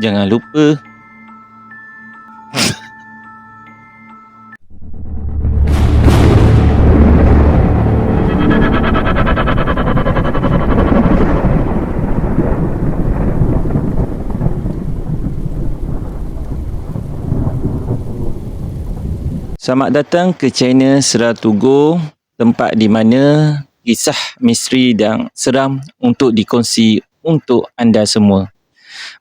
Jangan lupa Selamat datang ke channel Serar Tugu, tempat di mana kisah misteri dan seram untuk dikongsi untuk anda semua.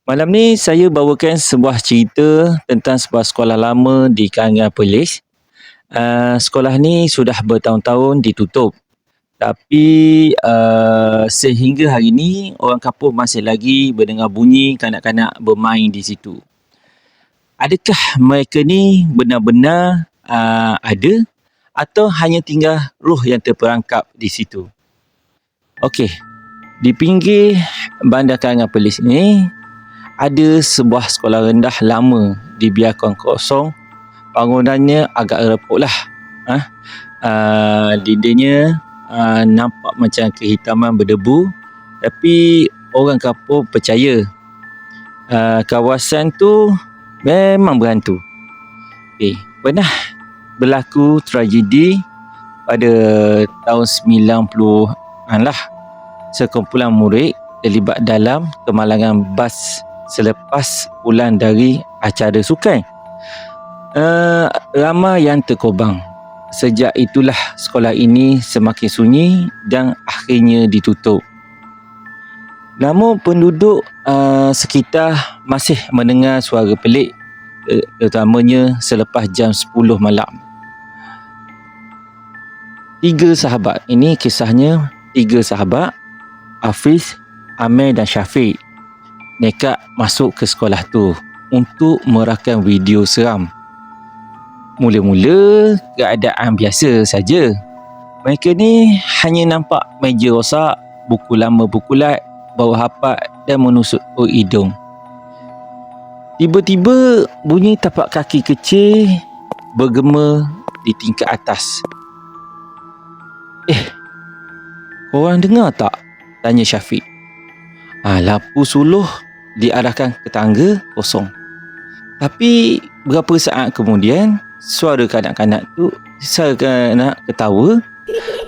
Malam ni saya bawakan sebuah cerita tentang sebuah sekolah lama di kalangan Perlis. Uh, sekolah ni sudah bertahun-tahun ditutup. Tapi uh, sehingga hari ini orang kampung masih lagi mendengar bunyi kanak-kanak bermain di situ. Adakah mereka ni benar-benar uh, ada atau hanya tinggal roh yang terperangkap di situ. Okey. Di pinggir bandar Karangan Perlis ini ada sebuah sekolah rendah lama dibiarkan kosong. Bangunannya agak reput lah. Ha? Uh, dindingnya uh, nampak macam kehitaman berdebu. Tapi orang kampung percaya uh, kawasan tu memang berhantu. Okay. Pernah berlaku tragedi pada tahun 90-an lah sekumpulan murid terlibat dalam kemalangan bas selepas pulang dari acara sukan. Uh, ramai yang terkobang. Sejak itulah sekolah ini semakin sunyi dan akhirnya ditutup. Namun penduduk uh, sekitar masih mendengar suara pelik terutamanya selepas jam 10 malam tiga sahabat. Ini kisahnya tiga sahabat. Hafiz, Amir dan Syafiq nekat masuk ke sekolah tu untuk merakam video seram. Mula-mula keadaan biasa saja. Mereka ni hanya nampak meja rosak, buku lama bukulat, bau hapat dan menusuk hidung. Tiba-tiba bunyi tapak kaki kecil bergema di tingkat atas. Eh, korang dengar tak? Tanya Syafiq. Ha, lapu suluh diarahkan ke tangga kosong. Tapi berapa saat kemudian, suara kanak-kanak tu, suara kanak ketawa,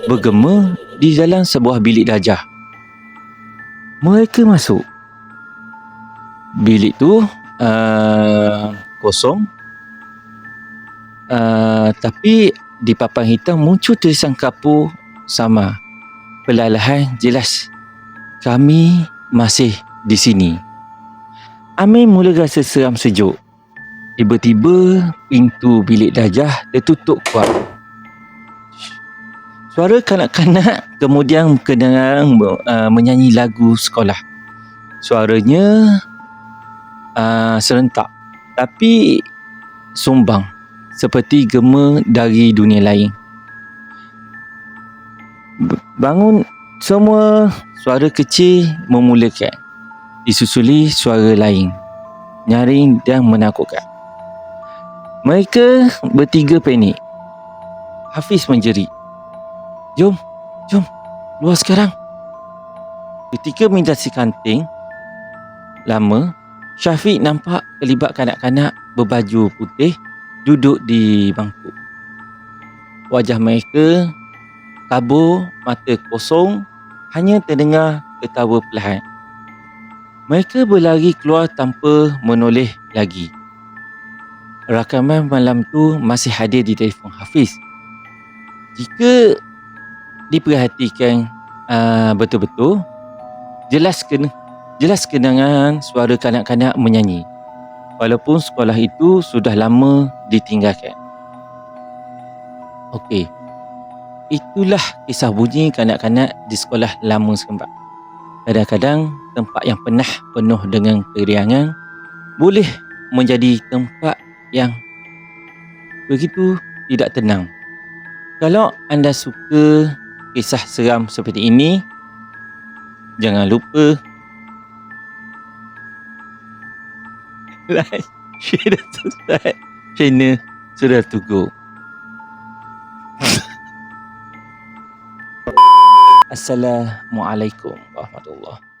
bergema di dalam sebuah bilik dajah. Mereka masuk. Bilik tu uh, kosong. Uh, tapi di papan hitam muncul tulisan kapur sama. Perlahan jelas kami masih di sini. Amin mula rasa seram sejuk. Tiba-tiba pintu bilik dajah tertutup kuat. Suara kanak-kanak kemudian kedengaran uh, menyanyi lagu sekolah. Suaranya uh, serentak tapi sumbang seperti gema dari dunia lain bangun semua suara kecil memulakan disusuli suara lain. Nyaring dan menakutkan. Mereka bertiga panik. Hafiz menjerit. Jom jom luar sekarang. Ketika melintasi kanting lama Syafiq nampak terlibat kanak-kanak berbaju putih duduk di bangku. Wajah mereka kabur, mata kosong, hanya terdengar ketawa perlahan. Mereka berlari keluar tanpa menoleh lagi. Rakaman malam tu masih hadir di telefon Hafiz. Jika diperhatikan uh, betul-betul, jelas kena jelas kenangan suara kanak-kanak menyanyi. Walaupun sekolah itu sudah lama ditinggalkan. Okey, Itulah kisah bunyi kanak-kanak di sekolah lama sekembak. Kadang-kadang tempat yang pernah penuh dengan keriangan boleh menjadi tempat yang begitu tidak tenang. Kalau anda suka kisah seram seperti ini, jangan lupa like, share dan subscribe channel Sudah Tugu. Assalamualaikum warahmatullahi